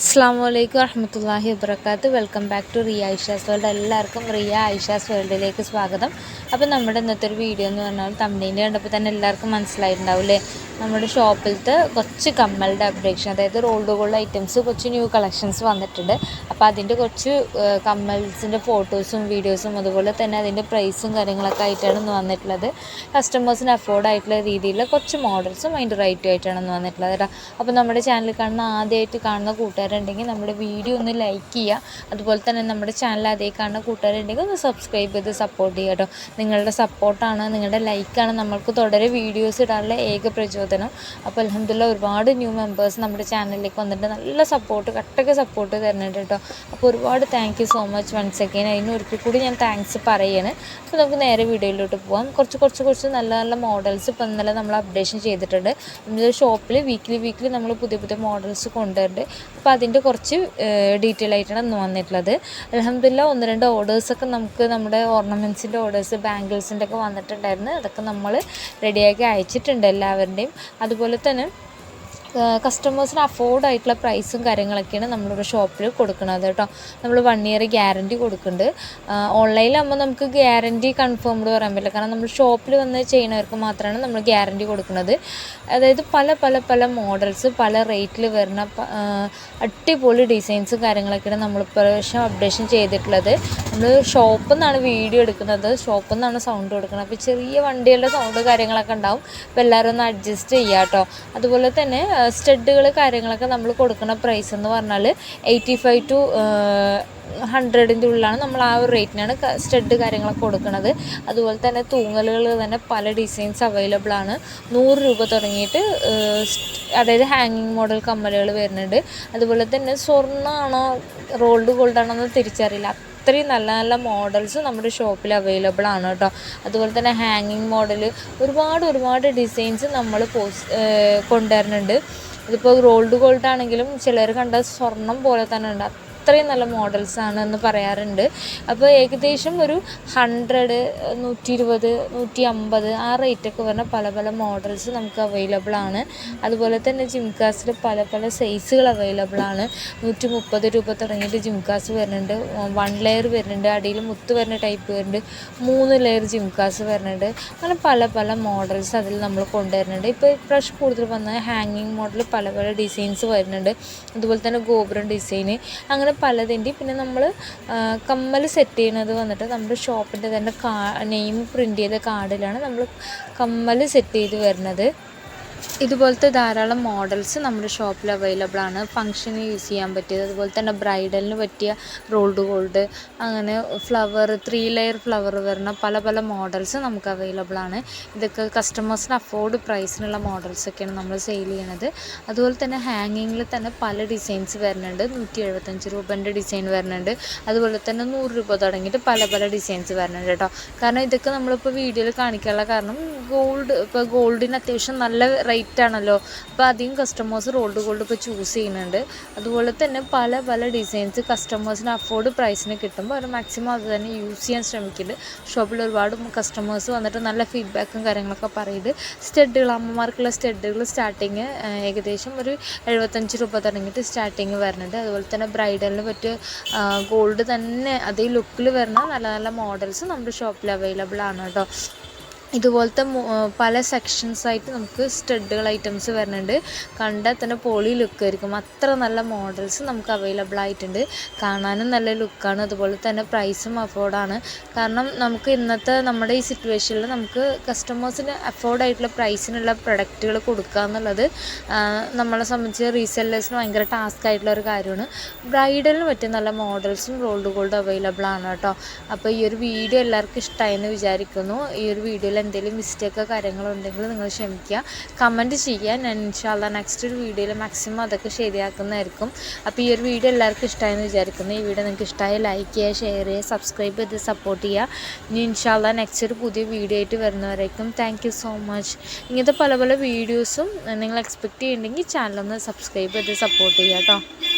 അസ്സാം വലൈക്കും വറഹമത്തല്ലാഹി വബർക്കാത്ത് welcome back to Riya Aisha's world. എല്ലാവർക്കും റിയ ഐഷാസ് വേൾഡിലേക്ക് സ്വാഗതം. അപ്പോൾ നമ്മുടെ ഇന്നത്തെ ഒരു വീഡിയോ എന്ന് പറഞ്ഞാൽ തമിഴിന്റെ കണ്ടപ്പോൾ തന്നെ എല്ലാവർക്കും മനസ്സിലായിട്ടുണ്ടാവില്ലേ? നമ്മുടെ ഷോപ്പിലത്തെ കുറച്ച് കമ്മലുടെ അപ്ഡേഷൻ അതായത് റോൾഡ് ഗോൾഡ് ഐറ്റംസ് കുറച്ച് ന്യൂ കളക്ഷൻസ് വന്നിട്ടുണ്ട്. അപ്പോൾ അതിന്റെ കുറച്ച് കമ്മൽസിന്റെ ഫോട്ടോസും വീഡിയോസും അതുപോലെ തന്നെ അതിന്റെ പ്രൈസും കാര്യങ്ങളൊക്കെ ആയിട്ടാണ് ഇന്ന് വന്നിട്ടുള്ളത്. കസ്റ്റമേഴ്സിന് അഫോർഡ് ആയിട്ടുള്ള രീതിയിൽ കുറച്ച് മോഡൽസും അതിന്റെ റേറ്റും ആയിട്ടാണ് ഇന്ന് വന്നിട്ടുള്ളത് അപ്പോൾ നമ്മുടെ ചാനൽ കാണുന്ന ആദ്യമായിട്ട് കാണുന്ന കൂട്ടുകാരുണ്ടെങ്കിൽ നമ്മുടെ വീഡിയോ ഒന്ന് ലൈക്ക് ചെയ്യുക. അതുപോലെ തന്നെ നമ്മുടെ ചാനൽ അതേ കാണുന്ന കൂട്ടുകാരുണ്ടെങ്കിൽ ഒന്ന് സബ്സ്ക്രൈബ് ചെയ്ത് സപ്പോർട്ട് ചെയ്യുക കേട്ടോ. നിങ്ങളുടെ സപ്പോർട്ടാണ് നിങ്ങളുടെ ലൈക്കാണ് നമ്മൾക്ക് തുടരെ വീഡിയോസ് ഇടാനുള്ള ഏക പ്രചോദനം. അപ്പോൾ അലഹമില്ല ഒരുപാട് ന്യൂ മെമ്പേഴ്സ് നമ്മുടെ ചാനലിലേക്ക് വന്നിട്ട് നല്ല സപ്പോർട്ട് കട്ടൊക്കെ സപ്പോർട്ട് തരുന്നുണ്ട് കേട്ടോ. അപ്പോൾ ഒരുപാട് thank you so much once again അതിന് ഒരിക്കൽ കൂടി ഞാൻ താങ്ക്സ് പറയാണ്. അപ്പോൾ നമുക്ക് നേരെ വീഡിയോയിലോട്ട് പോകാം കുറച്ച് കുറച്ച് കുറച്ച് നല്ല നല്ല മോഡൽസ് ഇപ്പം ഇന്നലെ നമ്മൾ അപ്ഡേഷൻ ചെയ്തിട്ടുണ്ട്. നമ്മുടെ ഷോപ്പിൽ വീക്ക്ലി വീക്ക്ലി നമ്മൾ പുതിയ പുതിയ മോഡൽസ് കൊണ്ടുവരുന്നുണ്ട്. അപ്പോൾ അതിന്റെ കുറച്ച് ഡീറ്റെയിൽ ആയിട്ടാണ് അന്ന് വന്നിട്ടുള്ളത്. അലഹമില്ല ഒന്ന് രണ്ട് ഓർഡേഴ്സൊക്കെ നമുക്ക് നമ്മുടെ ഓർണമെന്റ്സിന്റെ ഓർഡേഴ്സ് ബാംഗിൾസിന്റെ ഒക്കെ വന്നിട്ടുണ്ടായിരുന്നു. അതൊക്കെ നമ്മൾ റെഡിയാക്കി അയച്ചിട്ടുണ്ട് എല്ലാവരുടെയും. അതുപോലെ തന്നെ കസ്റ്റമേഴ്സിന് അഫോർഡ് ആയിട്ടുള്ള പ്രൈസും കാര്യങ്ങളൊക്കെയാണ് നമ്മളിവിടെ ഷോപ്പിൽ കൊടുക്കുന്നത് കേട്ടോ. നമ്മൾ വൺ ഇയർ ഗ്യാരണ്ടി കൊടുക്കുന്നുണ്ട്. ഓൺലൈനിലാകുമ്പോൾ നമുക്ക് ഗ്യാരണ്ടി കൺഫേംഡ് പറയാൻ പറ്റില്ല. കാരണം നമ്മൾ ഷോപ്പിൽ വന്ന് ചെയ്യുന്നവർക്ക് മാത്രമാണ് നമ്മൾ ഗ്യാരണ്ടി കൊടുക്കുന്നത്. അതായത് പല പല പല മോഡൽസ് പല റേറ്റിൽ വരുന്ന അടിപൊളി ഡിസൈൻസും കാര്യങ്ങളൊക്കെയാണ് നമ്മൾ പ്രാവശ്യം അപ്ഡേഷൻ ചെയ്തിട്ടുള്ളത്. നമ്മൾ ഷോപ്പിൽ നിന്നാണ് വീഡിയോ എടുക്കുന്നത്. ഷോപ്പിൽ നിന്നാണ് സൗണ്ട് കൊടുക്കുന്നത്. അപ്പോൾ ചെറിയ വണ്ടികളുടെ സൗണ്ട് കാര്യങ്ങളൊക്കെ ഉണ്ടാവും. അപ്പോൾ എല്ലാവരും ഒന്ന് അഡ്ജസ്റ്റ് ചെയ്യുക കേട്ടോ. അതുപോലെ തന്നെ സ്റ്റഡുകൾ കാര്യങ്ങളൊക്കെ നമ്മൾ കൊടുക്കുന്ന പ്രൈസ് എന്ന് പറഞ്ഞാൽ എയ്റ്റി ഫൈവ് ടു ഹൺഡ്രഡിന്റെ ഉള്ളിലാണ് നമ്മൾ ആ ഒരു റേറ്റിനാണ് സ്റ്റഡ് കാര്യങ്ങളൊക്കെ കൊടുക്കുന്നത് അതുപോലെ തന്നെ തൂങ്ങലുകൾ തന്നെ പല ഡിസൈൻസ് അവൈലബിൾ ആണ്. നൂറ് രൂപ തുടങ്ങിയിട്ട് അതായത് ഹാങ്ങിങ് മോഡൽ കമ്മലുകൾ വരുന്നുണ്ട്. അതുപോലെ തന്നെ സ്വർണമാണോ റോൾഡ് ഗോൾഡ് ആണോ എന്ന് തിരിച്ചറിയില്ല. അത്രയും നല്ല നല്ല മോഡൽസ് നമ്മുടെ ഷോപ്പിൽ അവൈലബിൾ ആണ് കേട്ടോ. അതുപോലെ തന്നെ ഹാങ്ങിങ് മോഡൽ ഒരുപാട് ഒരുപാട് ഡിസൈൻസ് നമ്മൾ പോസ്റ്റ് കൊണ്ടുവരുന്നുണ്ട്. ഇതിപ്പോൾ റോൾഡ് ഗോൾഡ് ആണെങ്കിലും ചിലർ കണ്ട സ്വർണം പോലെ തന്നെ ഉണ്ട്. അത്രയും നല്ല മോഡൽസ് ആണ് എന്ന് പറയാറുണ്ട്. അപ്പോൾ ഏകദേശം ഒരു ഹൺഡ്രഡ് നൂറ്റി ഇരുപത് നൂറ്റി അമ്പത് ആ റേറ്റൊക്കെ വരുന്ന പല പല മോഡൽസ് നമുക്ക് അവൈലബിൾ ആണ്. അതുപോലെ തന്നെ ജിംകാസിൽ പല പല സൈസുകൾ അവൈലബിൾ ആണ്. നൂറ്റി മുപ്പത് രൂപ തുടങ്ങിയിട്ട് ജിംകാസ് വരുന്നുണ്ട്. വൺ ലെയർ വരുന്നുണ്ട്. അടിയിൽ മുത്ത് വരുന്ന ടൈപ്പ് വരുന്നുണ്ട്. മൂന്ന് ലെയർ ജിംകാസ് വരുന്നുണ്ട്. അങ്ങനെ പല പല മോഡൽസ് അതിൽ നമ്മൾ കൊണ്ടുവരുന്നുണ്ട്. ഇപ്പോൾ ഇപ്രാവശ്യം കൂടുതൽ വന്ന ഹാങ്ങിങ് മോഡൽ പല പല ഡിസൈൻസ് വരുന്നുണ്ട്. അതുപോലെ തന്നെ ഗോപുരം ഡിസൈന് അങ്ങനെ പലതിന്റെ പിന്നെ നമ്മൾ കമ്മൽ സെറ്റ് ചെയ്യുന്നത് വന്നിട്ട് നമ്മുടെ ഷോപ്പിന്റെ തന്നെ കാ നെയിം പ്രിന്റ് ചെയ്ത കാർഡിലാണ് നമ്മൾ കമ്മൽ സെറ്റ് ചെയ്ത് വരുന്നത്. ഇതുപോലത്തെ ധാരാളം മോഡൽസ് നമ്മുടെ ഷോപ്പിൽ അവൈലബിൾ ആണ്. ഫംഗ്ഷന് യൂസ് ചെയ്യാൻ പറ്റിയത്. അതുപോലെ തന്നെ ബ്രൈഡലിന് പറ്റിയ റോൾഡ് ഗോൾഡ് അങ്ങനെ ഫ്ലവർ ത്രീ ലെയർ ഫ്ലവർ വരുന്ന പല പല മോഡൽസ് നമുക്ക് അവൈലബിൾ ആണ്. ഇതൊക്കെ കസ്റ്റമേഴ്സിന് അഫോർഡ് പ്രൈസിനുള്ള മോഡൽസൊക്കെയാണ് നമ്മൾ സെയിൽ ചെയ്യണത്. അതുപോലെ തന്നെ ഹാങ്ങിങ്ങിൽ തന്നെ പല ഡിസൈൻസ് വരുന്നുണ്ട്. നൂറ്റി എഴുപത്തഞ്ച് രൂപേന്റെ ഡിസൈൻ വരുന്നുണ്ട്. അതുപോലെ തന്നെ നൂറ് രൂപ തുടങ്ങിയിട്ട് പല പല ഡിസൈൻസ് വരുന്നുണ്ട് കേട്ടോ കാരണം ഇതൊക്കെ നമ്മളിപ്പോൾ വീഡിയോയിൽ കാണിക്കാനുള്ള കാരണം ഗോൾഡ് ഇപ്പോൾ ഗോൾഡിന് അത്യാവശ്യം നല്ല റേറ്റ് ആണല്ലോ. അപ്പോൾ അധികം കസ്റ്റമേഴ്സ് റോൾഡ് ഗോൾഡ് ഇപ്പോൾ ചൂസ് ചെയ്യുന്നുണ്ട്. അതുപോലെ തന്നെ പല പല ഡിസൈൻസ് കസ്റ്റമേഴ്സിന് അഫോർഡ് പ്രൈസിന് കിട്ടുമ്പോൾ അവർ മാക്സിമം അത് തന്നെ യൂസ് ചെയ്യാൻ ശ്രമിക്കുന്നുണ്ട്. ഷോപ്പിൽ ഒരുപാട് കസ്റ്റമേഴ്സ് വന്നിട്ട് നല്ല ഫീഡ്ബാക്കും കാര്യങ്ങളൊക്കെ പറയുന്നത് സ്റ്റഡുകൾ അമ്മമാർക്കുള്ള സ്റ്റഡുകൾ സ്റ്റാർട്ടിങ് ഏകദേശം ഒരു എഴുപത്തഞ്ച് രൂപ തുടങ്ങിയിട്ട് സ്റ്റാർട്ടിങ് വരുന്നുണ്ട്. അതുപോലെ തന്നെ ബ്രൈഡലിന് പറ്റിയ ഗോൾഡ് തന്നെ അതേ ലുക്കിൽ വരുന്ന നല്ല നല്ല മോഡൽസ് നമ്മുടെ ഷോപ്പിൽ അവൈലബിൾ ആണ് കേട്ടോ. ഇതുപോലത്തെ പല സെക്ഷൻസ് ആയിട്ട് നമുക്ക് സ്റ്റഡുകൾ ഐറ്റംസ് വരുന്നുണ്ട്. കണ്ടാൽ തന്നെ പോളി ലുക്ക് ആയിരിക്കും. അത്ര നല്ല മോഡൽസ് നമുക്ക് അവൈലബിൾ ആയിട്ടുണ്ട്. കാണാനും നല്ല ലുക്കാണ് അതുപോലെ തന്നെ പ്രൈസും അഫോർഡാണ് കാരണം നമുക്ക് ഇന്നത്തെ നമ്മുടെ ഈ സിറ്റുവേഷനിൽ നമുക്ക് കസ്റ്റമേഴ്സിന് അഫോർഡ് ആയിട്ടുള്ള പ്രൈസിനുള്ള പ്രൊഡക്റ്റുകൾ കൊടുക്കുക എന്നുള്ളത് നമ്മളെ സംബന്ധിച്ച് റീസെല്ലേഴ്സിന് ഭയങ്കര ടാസ്ക് ആയിട്ടുള്ള ഒരു കാര്യമാണ്. ബ്രൈഡലിന് പറ്റിയ നല്ല മോഡൽസും റോൾഡ് ഗോൾഡ് അവൈലബിൾ ആണ് കേട്ടോ. അപ്പോൾ ഈ ഒരു വീഡിയോ എല്ലാവർക്കും ഇഷ്ടമായെന്ന് വിചാരിക്കുന്നു. ഈ ഒരു വീഡിയോയിൽ എന്തെങ്കിലും മിസ്റ്റേക്കോ കാര്യങ്ങളോ ഉണ്ടെങ്കിൽ നിങ്ങൾ ക്ഷമിക്കുക. കമന്റ് ചെയ്യുക. ഞാൻ ഇൻഷാല്ല നെക്സ്റ്റ് ഒരു വീഡിയോയിൽ മാക്സിമം അതൊക്കെ ശരിയാക്കുന്നതായിരിക്കും. അപ്പോൾ ഈ ഒരു വീഡിയോ എല്ലാവർക്കും ഇഷ്ടമായെന്ന് വിചാരിക്കുന്നു. ഈ വീഡിയോ നിങ്ങൾക്ക് ഇഷ്ടമായി ലൈക്ക് ചെയ്യുക ഷെയർ ചെയ്യുക സബ്സ്ക്രൈബ് ചെയ്ത് സപ്പോർട്ട് ചെയ്യുക. ഇനി ഇൻഷാല്ല നെക്സ്റ്റ് ഒരു പുതിയ വീഡിയോ ആയിട്ട് വരുന്നവരേക്കും താങ്ക് യു സോ മച്ച് ഇങ്ങനത്തെ പല പല വീഡിയോസും നിങ്ങൾ എക്സ്പെക്റ്റ് ചെയ്യുന്നുണ്ടെങ്കിൽ ചാനലൊന്ന് സബ്സ്ക്രൈബ് ചെയ്ത് സപ്പോർട്ട് ചെയ്യുക കേട്ടോ